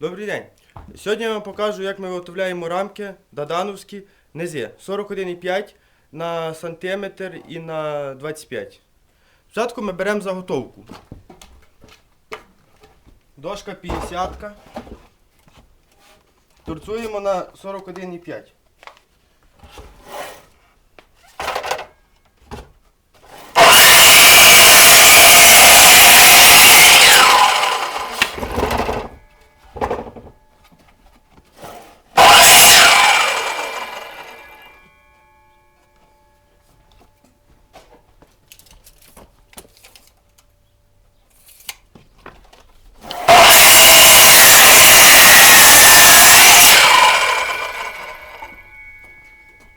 Добрий день. Сьогодні я вам покажу, як ми виготовляємо рамки дадановські низи 41,5 на сантиметр і на 25. Спочатку ми беремо заготовку. Дошка 50. Торцуємо на 41,5.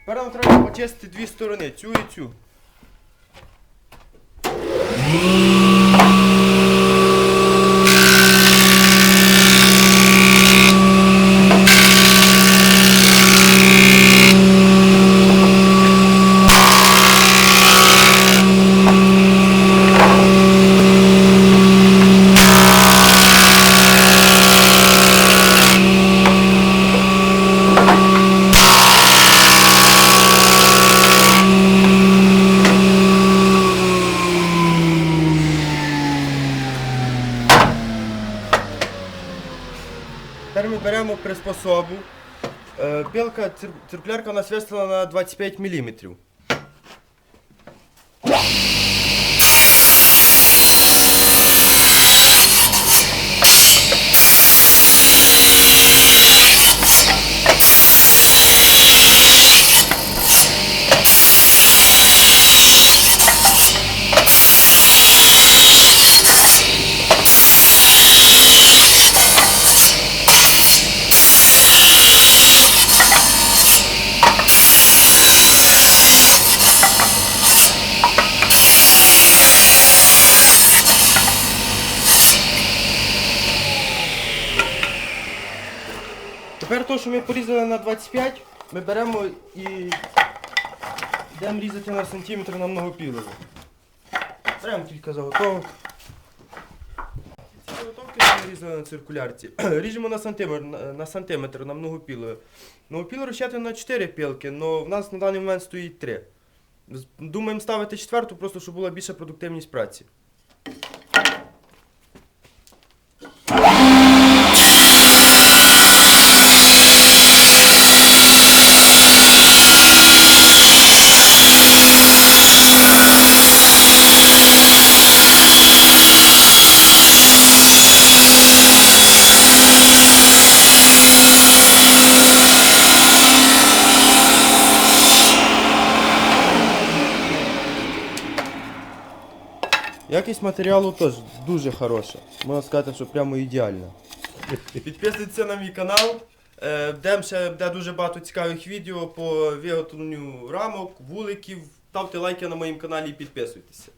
Тепер нам треба почистити дві сторони, цю і цю. Тепер ми беремо приспособу. Пілка, Пилка, циркулярка у нас виставлена на 25 мм. Тепер то, що ми порізали на 25, ми беремо і йдемо різати на сантиметр на многопілову. Беремо кілька заготовок. Ці заготовки ми різали на циркулярці. Ріжемо на сантиметр, на, сантиметр на многопілове. Многопіло розчати на 4 пілки, але в нас на даний момент стоїть 3. Думаємо ставити четверту, просто щоб була більша продуктивність праці. Якість матеріалу теж дуже хороша. Можна сказати, що прямо ідеальна. Підписуйтесь на мій канал, е, де ще буде дуже багато цікавих відео по виготовленню рамок, вуликів. Ставте лайки на моєму каналі і підписуйтеся.